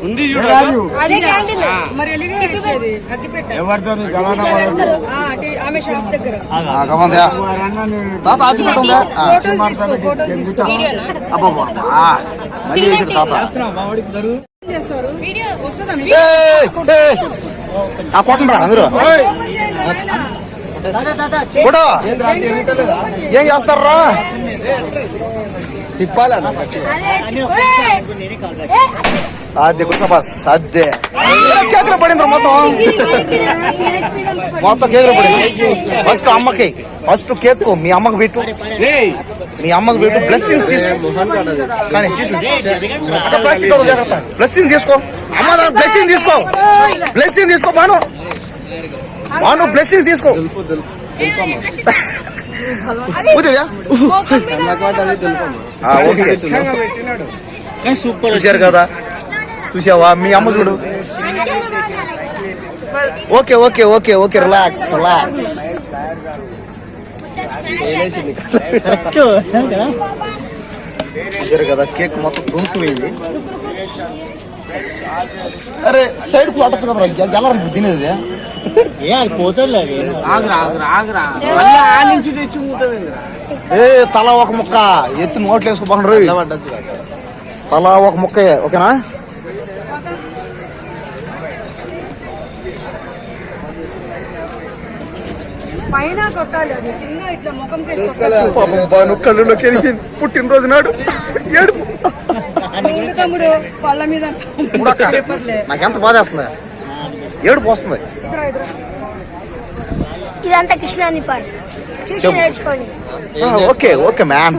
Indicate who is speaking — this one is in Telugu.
Speaker 1: ఉంది చూడు
Speaker 2: అదే. క్యాంటీన్
Speaker 3: మరి ఎలిగే ఇచ్చేది అగ్గిపెట్ట
Speaker 1: ఎవరితో
Speaker 4: తాత. ఆ కొట్టండి అందరూ. కూడా ఏం చేస్తారా తిప్పాలన్న అదే బస్ అదే కేకులో పడింది రా మొత్తం. మొత్తం కేకులో పడింది. ఫస్ట్ అమ్మకి ఫస్ట్ కేక్ మీ అమ్మకి పెట్టు. మీ అమ్మకి పెట్టు. బ్లెస్సింగ్స్ తీసుకో. కానీ ప్లాస్టిక్ జాగ్రత్త. బ్లెస్సింగ్ తీసుకో. అమ్మ బ్లెస్సింగ్ తీసుకో. బ్లెస్సింగ్ తీసుకో బాను బాను బ్లెస్సింగ్ తీసుకో. ఓకే.
Speaker 1: సూపర్
Speaker 4: చూశారు కదా? చూసావా మీ అమ్మ చూడు. Okay okay okay okay relax relax చూశారు కదా? కేక్ మొత్తం ధ్వంసమైంది. అరే సైడ్కు అట్టచ్చు కదా గెలరు తినేది
Speaker 1: ఏ అది ఉంటుంది
Speaker 4: ఏ! తల ఒక ముక్క. ఎత్తి నోట్లు వేసుకోబోకండి తల ఒక ముక్క ఓకేనా? పాపం కళ్ళులోకి పుట్టినరోజు నాడు ఏడుపు.
Speaker 3: తమ్ముడు పళ్ళ మీద పేపర్లే.
Speaker 4: నాకెంత బాధ వేస్తుంది. ఏడుపు వస్తుంది
Speaker 2: ఇదంతా కృష్ణాని పార్క్. చూసి
Speaker 4: చెప్పు.
Speaker 2: నేర్చుకోండి.
Speaker 4: Okay okay man